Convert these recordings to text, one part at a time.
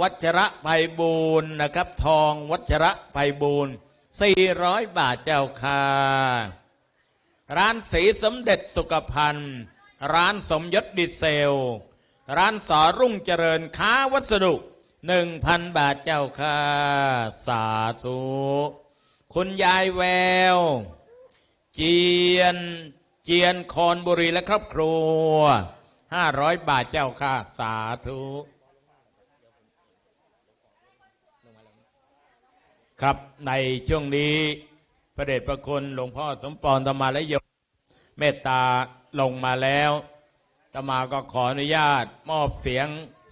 วัชระไพบูลย์นะครับ ทองวัชระไพบูลย์400 บาทเจ้าค่ะ ร้านสีสมเด็จสุขภัณฑ์ ร้านสมยศดีเซล ร้านสอรุ่งเจริญค้าวัสดุหนึ่งพันบาทเจ้าค่ะ สาธุคุณยายแวว เจียนเจียนคอนบุรีและครอบครัวห้าร้อยบาทเจ้าค่ะ สาธุ ครับในช่วงนี้พระเดชพระคุณหลวงพ่อสมปองธรรมาและโยมเมตตาลงมาแล้วตมาก็ขออนุญาตมอบเสียง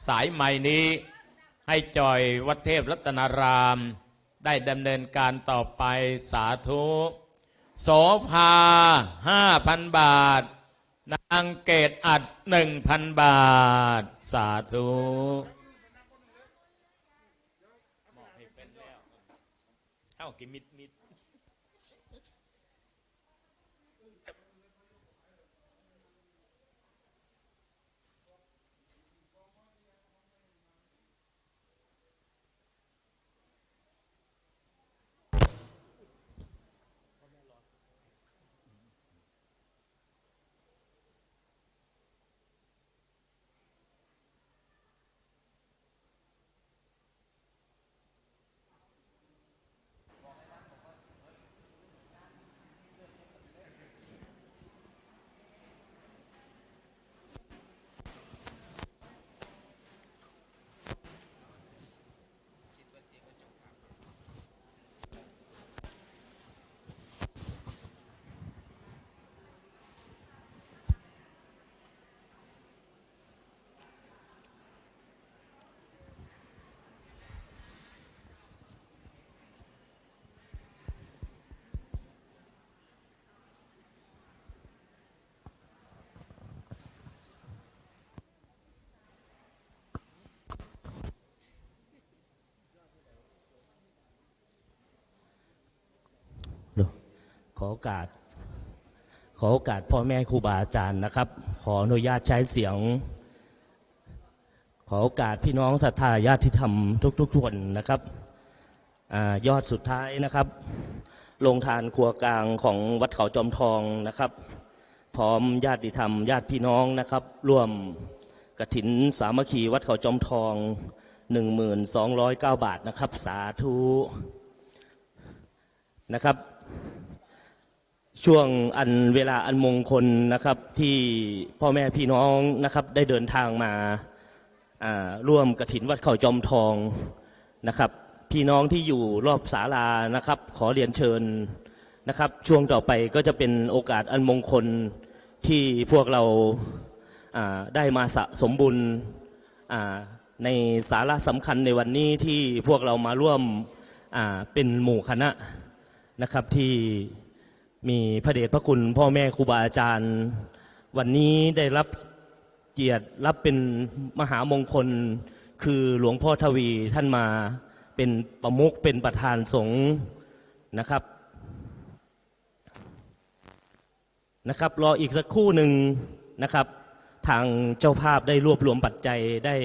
สายไม้นี้ ให้จอยวัดเทพรัตนาราม ได้ดำเนินการต่อไปสาธุโสภาห้าพันบาท นางเกตอัดหนึ่งพันบาท สาธุ เอ้ากินมิดมิด ขอโอกาส ขอโอกาสพ่อแม่ครูบาอาจารย์นะครับ ขออนุญาตใช้เสียง ขอโอกาสพี่น้องศรัทธาญาติธรรมทุกๆคนนะครับอยอดสุดท้ายนะครับลงทานครัวกลางของวัดเขาจอมทองนะครับ พร้อมญาติธรรม ญาติพี่น้องนะครับ ร่วมกฐินสามัคคีวัดเขาจอมทอง 1209 บาทนะครับ สาธุนะครับ ช่วงอันเวลาอันมงคลนะครับที่พ่อแม่พี่น้องนะครับได้เดินทางมาร่วมกระถินวัดเขาจอมทองนะครับ พี่น้องที่อยู่รอบศาลานะครับ ขอเรียนเชิญนะครับ ช่วงต่อไปก็จะเป็นโอกาสอันมงคลที่พวกเราาได้มาสะสมบุญในสาระสำคัญในวันนี้ที่พวกเรามาร่วมเป็นหมู่คณะนะครับที่ มีพระเดชพระคุณพ่อแม่ครูบาอาจารย์ วันนี้ได้รับเกียรติรับเป็นมหามงคล คือหลวงพ่อทวีท่านมาเป็นประมุขเป็นประธานสงฆ์นะครับนะครับ รออีกสักครู่หนึ่งนะครับ ทางเจ้าภาพได้รวบรวมปัจจัยได้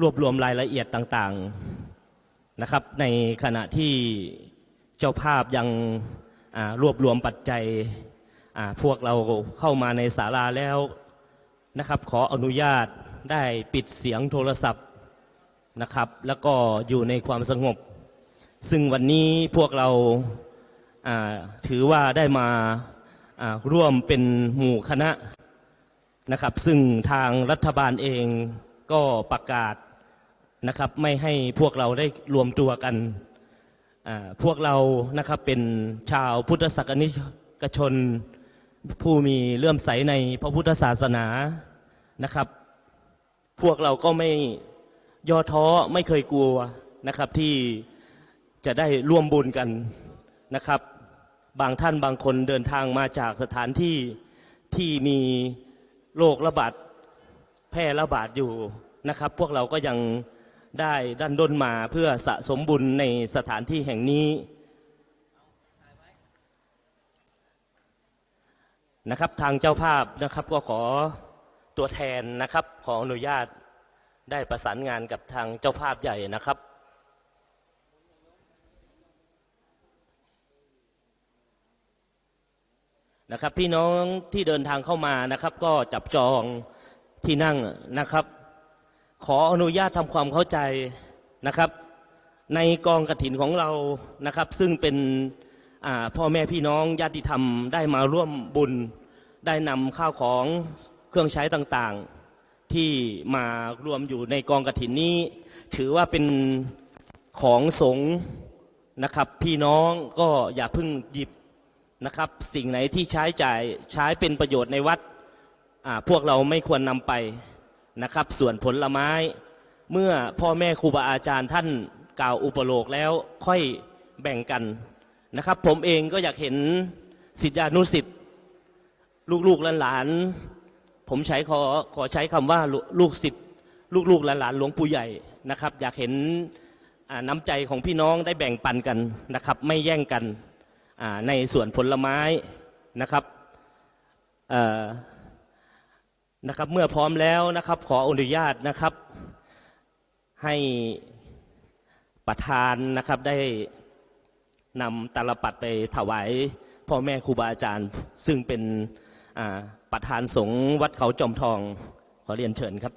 รวบรวมรายละเอียดต่างๆนะครับ ในขณะที่เจ้าภาพยัง รวบรวมปัจจัยพวกเราเข้ามาในศาลาแล้วนะครับขออนุญาตได้ปิดเสียงโทรศัพท์นะครับ แล้วก็อยู่ในความสงบ ซึ่งวันนี้พวกเราถือว่าได้มาร่วมเป็นหมู่คณะนะครับ ซึ่งทางรัฐบาลเองก็ประกาศนะครับ ไม่ให้พวกเราได้รวมตัวกัน พวกเรานะครับเป็นชาวพุทธศักนิกชน ผู้มีเลื่อมใสในพระพุทธศาสนานะครับ พวกเราก็ไม่ย่อท้อไม่เคยกลัวนะครับที่จะได้ร่วมบุญกันนะครับ บางท่านบางคนเดินทางมาจากสถานที่ที่มีโรคระบาดแพร่ระบาดอยู่นะครับ พวกเราก็ยัง ได้ดันด้นมาเพื่อสะสมบุญในสถานที่แห่งนี้นะครับทางเจ้าภาพนะครับก็ขอตัวแทนนะครับ ขออนุญาตได้ประสานงานกับทางเจ้าภาพใหญ่นะครับ นะครับพี่น้องที่เดินทางเข้ามานะครับ ก็จับจองที่นั่งนะครับ ขออนุญาตทำความเข้าใจนะครับ ในกองกระถินของเรานะครับ ซึ่งเป็นพ่อแม่พี่น้องญาติธรรมได้มาร่วมบุญ ได้นำข้าวของเครื่องใช้ต่างๆ ที่มารวมอยู่ในกองกระถินนี้ ถือว่าเป็นของสงฆ์นะครับ พี่น้องก็อย่าเพิ่งหยิบนะครับ สิ่งไหนที่ใช้จ่ายใช้เป็นประโยชน์ในวัดพวกเราไม่ควรนำไป นะครับ ส่วนผลไม้ เมื่อพ่อแม่ครูบาอาจารย์ท่านกล่าวอุปโลกแล้วค่อยแบ่งกันนะครับ ผมเองก็อยากเห็นสิทธิานุสิทธิ์ลูกๆหลานๆผมใช้ขอขอใช้คำว่าลูกศิษย์ลูกๆหลานๆหลวงปู่ใหญ่นะครับ อยากเห็นน้ำใจของพี่น้องได้แบ่งปันกันนะครับ ไม่แย่งกันในส่วนผลไม้นะครับ นะครับเมื่อพร้อมแล้วนะครับ ขออนุญาตนะครับ ให้ประธานนะครับได้นำตาลปัดไปถวายพ่อแม่ครูบาอาจารย์ ซึ่งเป็นประธานสงฆ์วัดเขาจอมทอง ขอเรียนเชิญครับ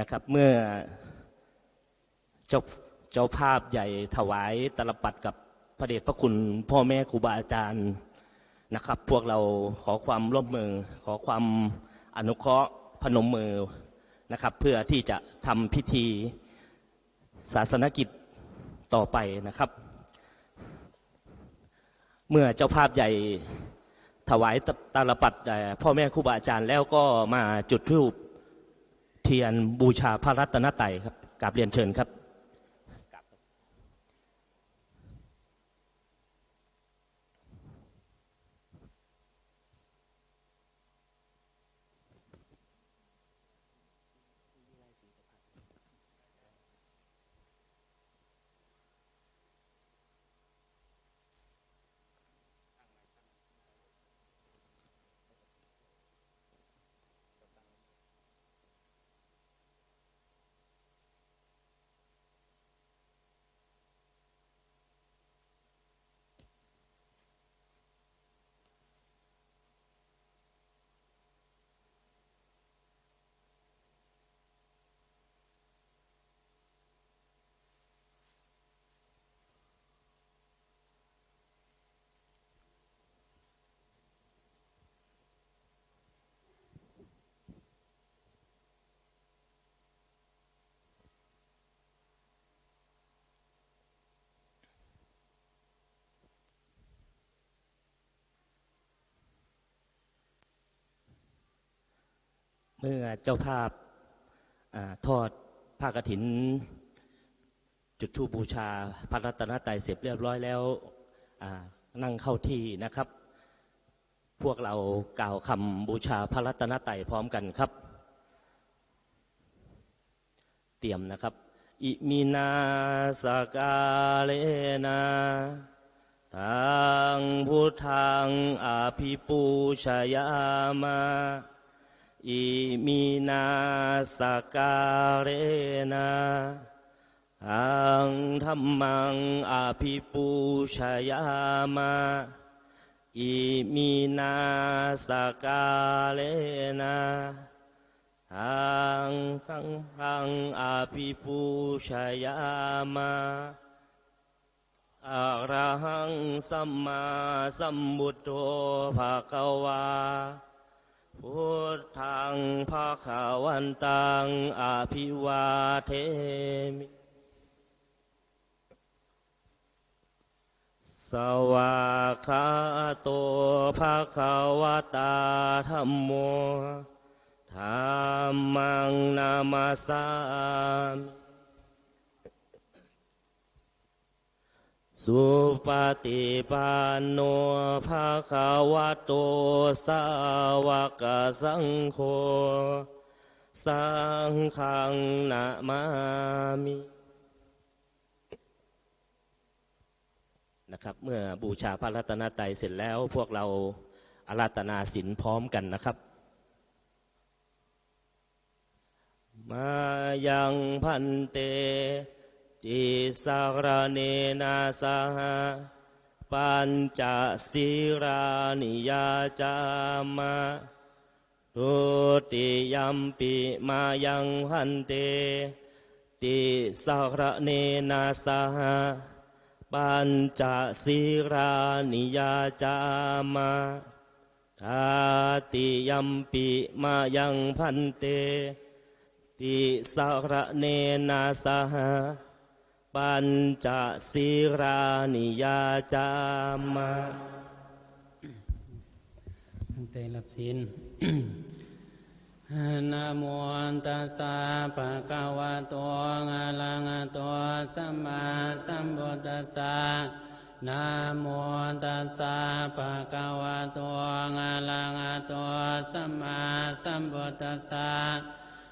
นะครับเมื่อเจ้าเจ้าภาพใหญ่ถวายตลปัดกับพระเดชพระคุณพ่อแม่ครูบาอาจารย์นะครับ พวกเราขอความร่วมมือ ขอความอนุเคราะห์พนมมือนะครับ เพื่อที่จะทำพิธีศาสนกิจต่อไปนะครับ เมื่อเจ้าภาพใหญ่ถวายตาลปัดพ่อแม่ครูบาอาจารย์แล้วก็มาจุดธูป เทียนบูชาพระรัตนตรัยครับกราบเรียนเชิญครับ เมื่อเจ้าภาพอาทอดผ้ากฐิน จุดธูปบูชาพระรัตนตรัยเสร็จเรียบร้อยแล้วนั่งเข้าที่นะครับ พวกเรากล่าวคำบูชาพระรัตนตรัยพร้อมกันครับ เตรียมนะครับ อิมินาสกาเลนะทังพุทธังอาภิปูชยามา อิมินาสการเรนะอังธรรมังอาภิปูชยามาอิมินาสการเลนะอังสังฆังอาภิปูชยามาอะระหังสัมมาสัมพุทโธภะคะวา พุทธังภาคาวันตังอภิวาเทมิ สวากขาโตภาคาวตาธรรมโมธรรมังนามาสามิ สุปฏิปันโนภาคาวะโตสาวกสังโฆสังฆังนามามินะครับเมื่อบูชาพระรัตนตรัยเสร็จแล้วพวกเราอาราธนาศีลพร้อมกันนะครับ มายังพันเต ติสารเนนาสหปัญจสีรานิยาจามะทุติยัมปิมายังพันเต ติสารเนนาสหปัญจสีรานิยาจามะทาติยัมปิมายังพันเต ติสารเนนาสห ปัญจสีรานิยาจามะตั้งใจรับศีลนะโมตัสสะภะคะวะโตอะระหะโตสัมมาสัมพุทธัสสะนะโมตัสสะภะคะวะโตอะระหะโตสัมมาสัมพุทธัสสะ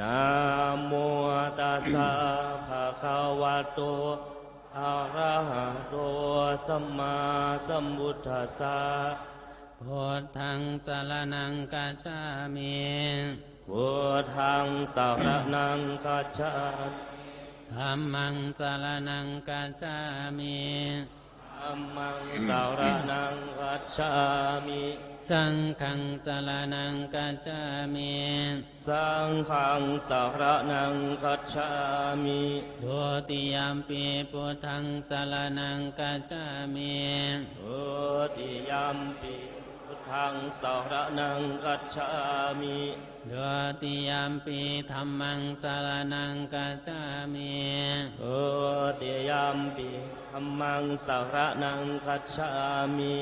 นะโมตัสสะภะคะวะโตอะระหะโตสัมมาสัมพุทธัสสะพุทธังสรนังกัจฉามิพุทธังสารนังกัจฉามิธัมมังสรนังกัจฉามิ ธัมมังสารนังกัจฉามิสังฆังสรนังกัจฉามิสังฆังสารนังกัจฉามิดุติยมปีพุทธังสรนังกัจฉามิทุติยัมปิพุท ธังสารนังกัจฉามิดุติยมปีธัมมังสรนังกัจฉามิทุติยัมปิธัมมังสารนังกัจฉามิ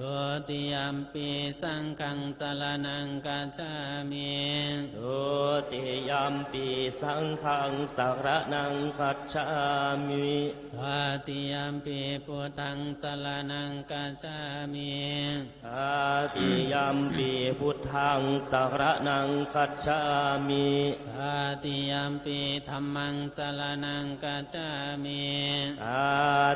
ดุติยมปีสังฆังสรนังกัจฉามิทุติยัมปิสังฆังสารนังกัจฉามิตาติยมปีพุทธังสรนังกัจฉามิอาติยัมปีพุทธังสารนังคัจฉามิตาติยมปีธรรมังสรนังกัจฉามิอา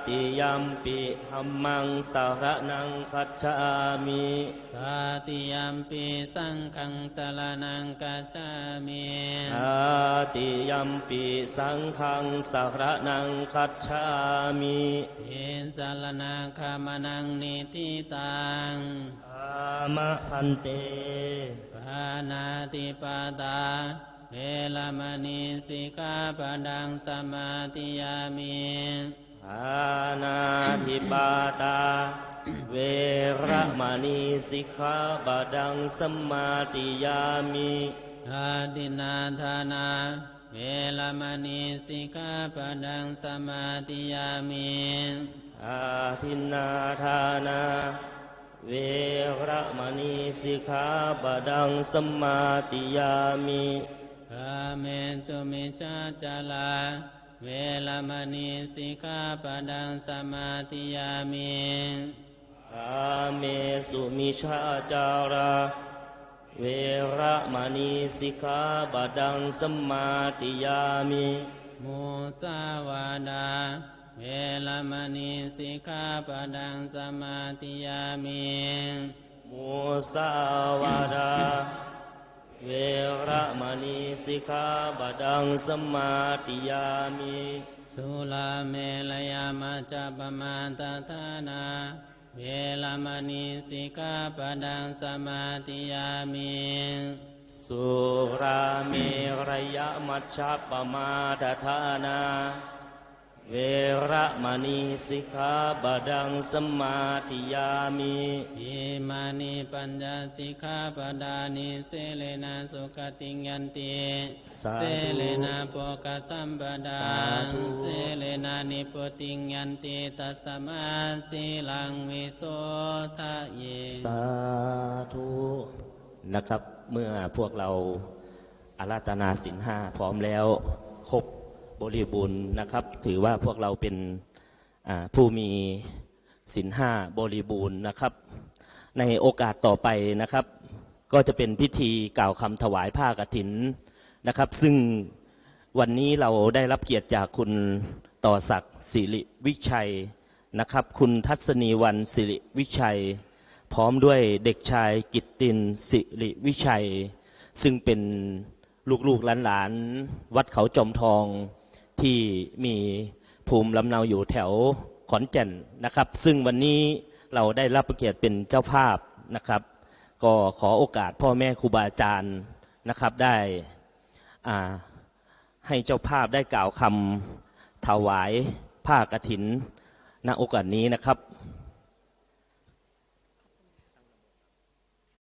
ติยัมปีธัมมังสารนังคัจฉามิตาติยมปีสังฆังสรนังกัจฉามิอาติยัมปีสังฆังสารนังคัจฉามิเทนสรนาคามนังนิติตังอามะพันเตปานาติปาตาเวลมณีสิกขาปดังสมาติยามิอานาธิปาตา เวระมณีสิกขาบดังสมมาติยามิอาดินาธานาเวลมณีสิกขาปดังสมาติยามิอาทินนาทานา เวระมณีสิกขาบดังสมมาติยามิกาเมสุมิจาจาลา เวลมณีสิกขาปดังสมาติยามิ อาเมสุมิชาจารา เวระมณีสิกขาบดังสมมาติยามิมุสาวาดา เวลมณีสิกขาปดังสมาติยามิมุสาวาดา เวระมณีสิกขาบดังสมมาติยามิ สุลาเมลยามาจปมาตทานา เวลมณีสิกขาปดังสมาติยามิสุราเมรยมัชฌปปมาทธานา เวเวระมณีสิกขาบดังสมมาธิยามิอิมานิปัญญสิกขาปดานิเสเลนะสุขติงยันติสาธุเสเลนะโปกสัมปดาสาธุเสเลนะนิพุติงยันติตัสมาสีลังวิโสทะเย สาธุนะครับ เมื่อพวกเราอาราธนาสินห้าพร้อมแล้ว ครบบ ริบูรณ์นะครับ ถือว่าพวกเราเป็นผู้มีสินห้าบริบูรณ์นะครับ ในโอกาสต่อไปนะครับ ก็จะเป็นพิธีกล่าวคำถวายผ้ากฐินนะครับ ซึ่งวันนี้เราได้รับเกียรติจากคุณต่อศักดิ์สิริวิชัยนะครับ คุณทัศนีวันสิริวิชัย พร้อมด้วยเด็กชายกิตตินสิริวิชัย ซึ่งเป็นลูกๆหลานๆวัดเขาจอมทอง ที่มีภูมิลำเนาอยู่แถวขอนแก่นนะครับ ซึ่งวันนี้เราได้รับเกียรติเป็นเจ้าภาพนะครับ ก็ขอโอกาสพ่อแม่ครูบาอาจารย์นะครับได้ให้เจ้าภาพได้กล่าวคำถวายผ้ากรถินณโอกาสนี้นะครับ